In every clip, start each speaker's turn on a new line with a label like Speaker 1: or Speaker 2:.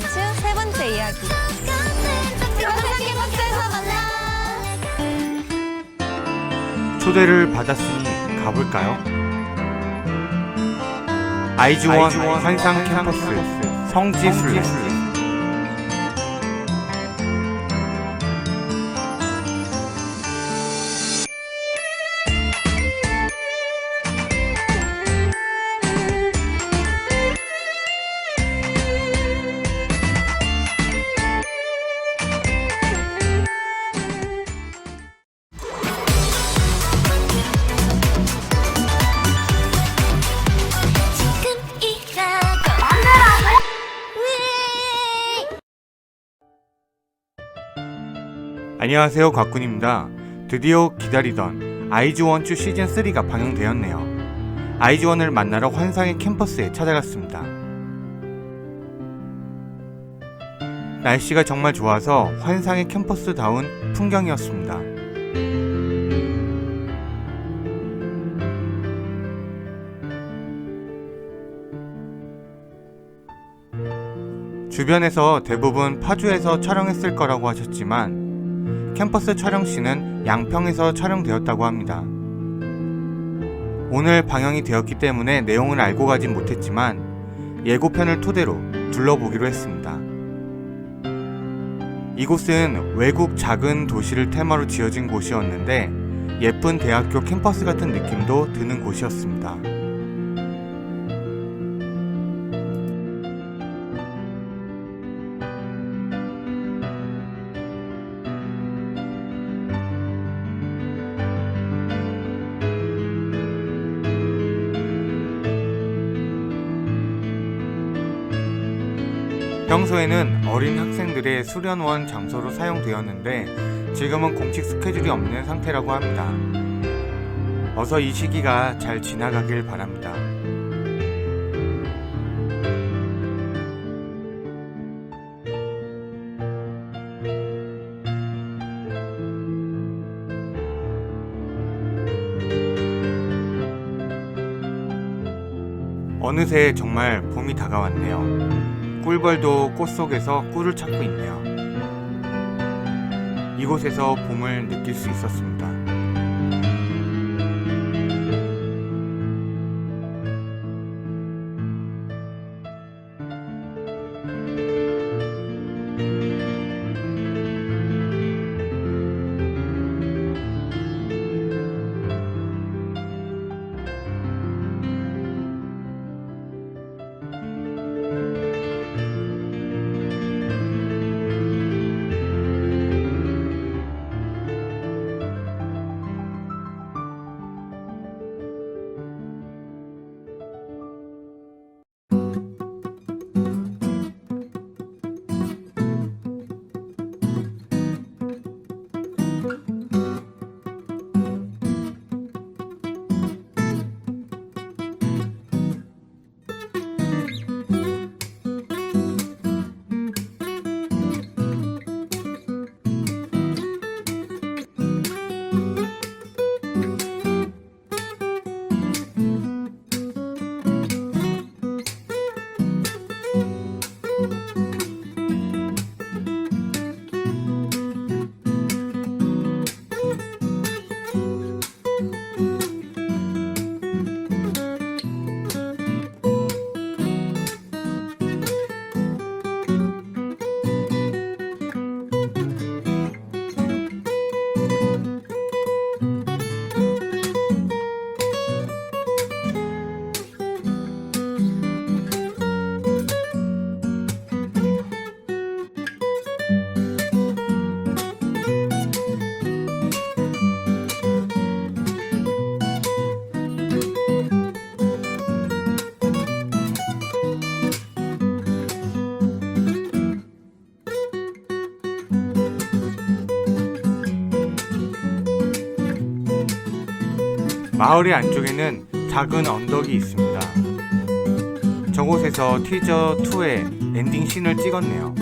Speaker 1: 원추 세 번째 이야기.
Speaker 2: 초대를 받았으니 가볼까요? 아이즈원 환상 캠퍼스 성지순례 안녕하세요 곽군입니다. 드디어 기다리던 아이즈원추 시즌3가 방영되었네요. 아이즈원을 만나러 환상의 캠퍼스에 찾아갔습니다. 날씨가 정말 좋아서 환상의 캠퍼스다운 풍경이었습니다. 주변에서 대부분 파주에서 촬영했을 거라고 하셨지만 캠퍼스 촬영씬은 양평에서 촬영되었다고 합니다. 오늘 방영이 되었기 때문에 내용을 알고 가진 못했지만 예고편을 토대로 둘러보기로 했습니다. 이곳은 외국 작은 도시를 테마로 지어진 곳이었는데 예쁜 대학교 캠퍼스 같은 느낌도 드는 곳이었습니다. 평소에는 어린 학생들의 수련원 장소로 사용되었는데 지금은 공식 스케줄이 없는 상태라고 합니다. 어서 이 시기가 잘 지나가길 바랍니다. 어느새 정말 봄이 다가왔네요. 꿀벌도 꽃 속에서 꿀을 찾고 있네요. 이곳에서 봄을 느낄 수 있었습니다. 마을의 안쪽에는 작은 언덕이 있습니다. 저곳에서 티저2의 엔딩 씬을 찍었네요.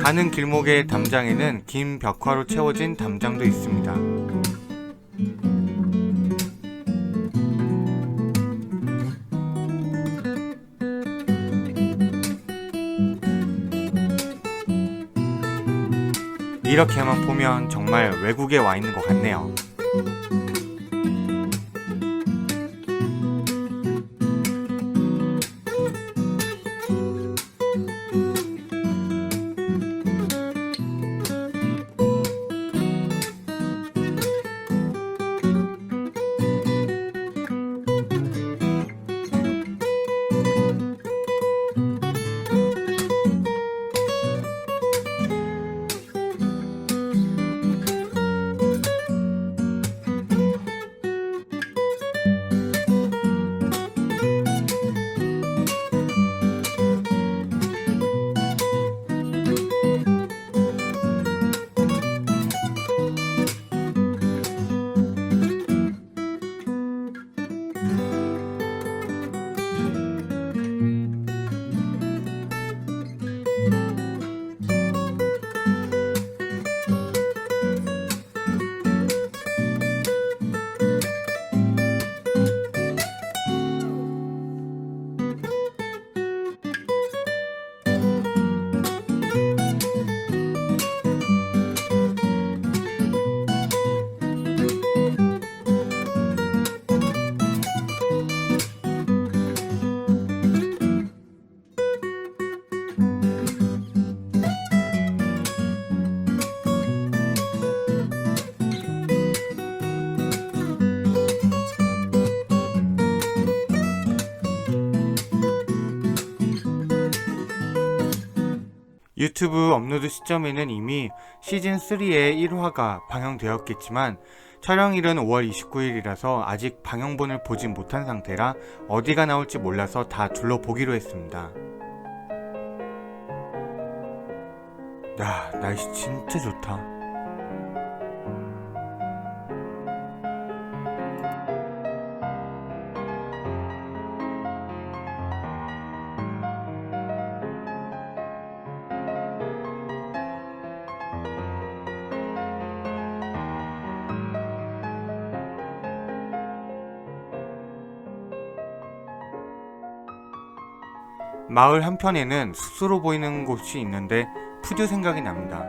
Speaker 2: 가는 길목의 담장에는 긴 벽화로 채워진 담장도 있습니다. 이렇게만 보면 정말 외국에 와 있는 것 같네요. 유튜브 업로드 시점에는 이미 시즌3의 1화가 방영되었겠지만 촬영일은 5월 29일이라서 아직 방영본을 보진 못한 상태라 어디가 나올지 몰라서 다 둘러보기로 했습니다. 야, 날씨 진짜 좋다. 마을 한편에는 숲으로 보이는 곳이 있는데 푸듀 생각이 납니다.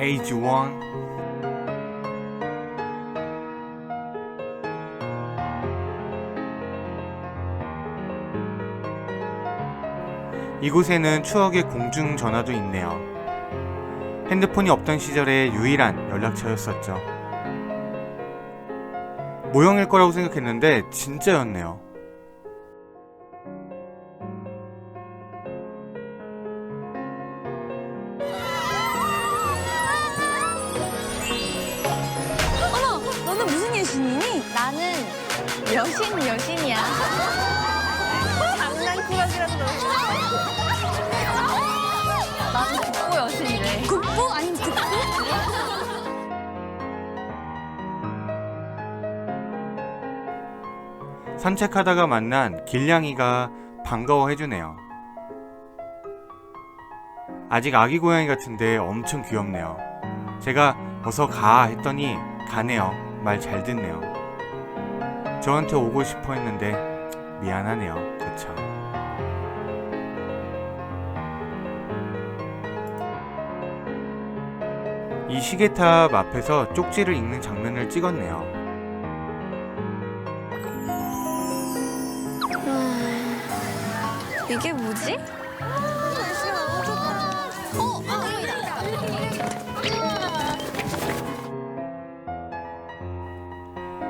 Speaker 2: 에이지 1 이곳에는 추억의 공중 전화도 있네요. 핸드폰이 없던 시절의 유일한 연락처였었죠. 모형일 거라고 생각했는데 진짜였네요.
Speaker 1: 어머, 너는 무슨 여신이니? 나는 여신 여신이야. 장난꾸러기라도. 나는 국보 여신이래. 국보 아니면 국보?
Speaker 2: 산책하다가 만난 길냥이가 반가워해주네요. 아직 아기 고양이 같은데 엄청 귀엽네요. 제가 어서 가 했더니 가네요. 말 잘 듣네요. 저한테 오고 싶어 했는데 미안하네요. 그쵸. 이 시계탑 앞에서 쪽지를 읽는 장면을 찍었네요.
Speaker 1: 이게 뭐지? 날씨가 너무 좋다. 어, 아,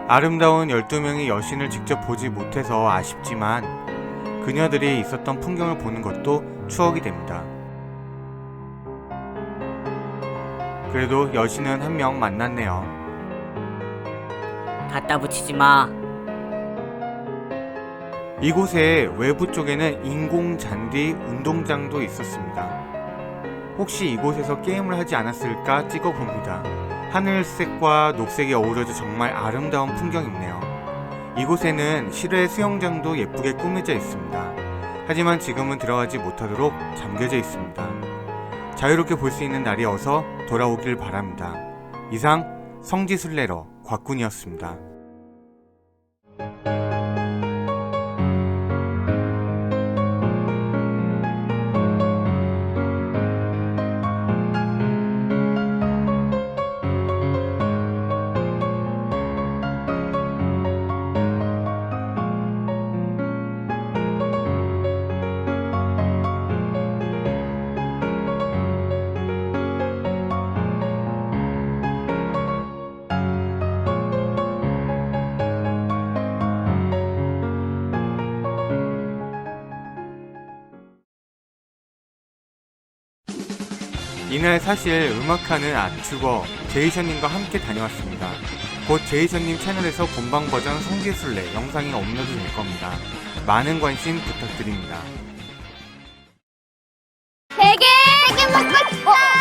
Speaker 2: 아름다운 12명의 여신을 직접 보지 못해서 아쉽지만 그녀들이 있었던 풍경을 보는 것도 추억이 됩니다. 그래도 여신은 한 명 만났네요.
Speaker 3: 갖다 붙이지 마.
Speaker 2: 이곳에 외부 쪽에는 인공 잔디 운동장도 있었습니다. 혹시 이곳에서 게임을 하지 않았을까 찍어봅니다. 하늘색과 녹색이 어우러져 정말 아름다운 풍경이네요. 이곳에는 실외 수영장도 예쁘게 꾸며져 있습니다. 하지만 지금은 들어가지 못하도록 잠겨져 있습니다. 자유롭게 볼 수 있는 날이 어서 돌아오길 바랍니다. 이상 성지순례러 곽군이었습니다. 이날 사실 음악하는 아튜버 제이션님과 함께 다녀왔습니다. 곧 제이션님 채널에서 본방 버전 성지순례 영상이 업로드 될 겁니다. 많은 관심 부탁드립니다.
Speaker 1: 되게 되게 먹고 싶다.